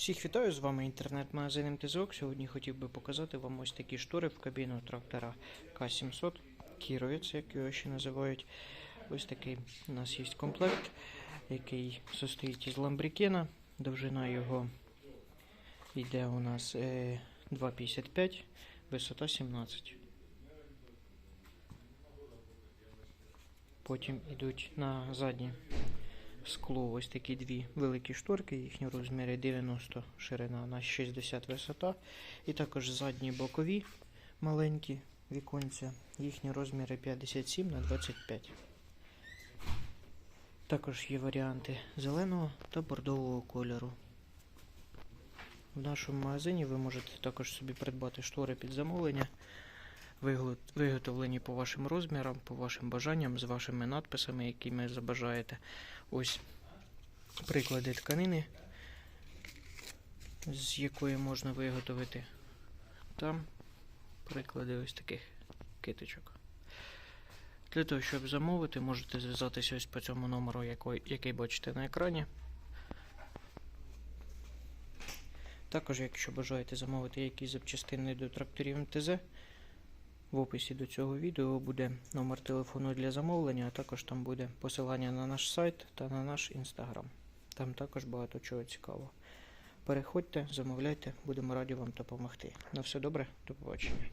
Всіх вітаю, з вами інтернет-магазин МТЗОК. Сьогодні хотів би показати вам ось такі штори в кабіну трактора К700, Кіровець, як його ще називають. Ось такий у нас є комплект, який состоїть із ламбрікена. Довжина його йде у нас е, 2,55, висота 17. Потім йдуть на задні скло ось такі дві великі шторки, їхні розміри 90 ширина на 60 висота. І також задні бокові маленькі віконця, їхні розміри 57 на 25. Також є варіанти зеленого та бордового кольору. В нашому магазині ви можете також собі придбати штори під замовлення, виготовлені по вашим розмірам, по вашим бажанням, з вашими надписами, які ви забажаєте. Ось приклади тканини, з якої можна виготовити. Там приклади ось таких киточок. Для того, щоб замовити, можете зв'язатися ось по цьому номеру, який бачите на екрані. Також, якщо бажаєте замовити якісь запчастини до тракторів МТЗ, в описі до цього відео буде номер телефону для замовлення, а також там буде посилання на наш сайт та на наш інстаграм. Там також багато чого цікавого. Переходьте, замовляйте, будемо раді вам допомогти. На все добре, до побачення.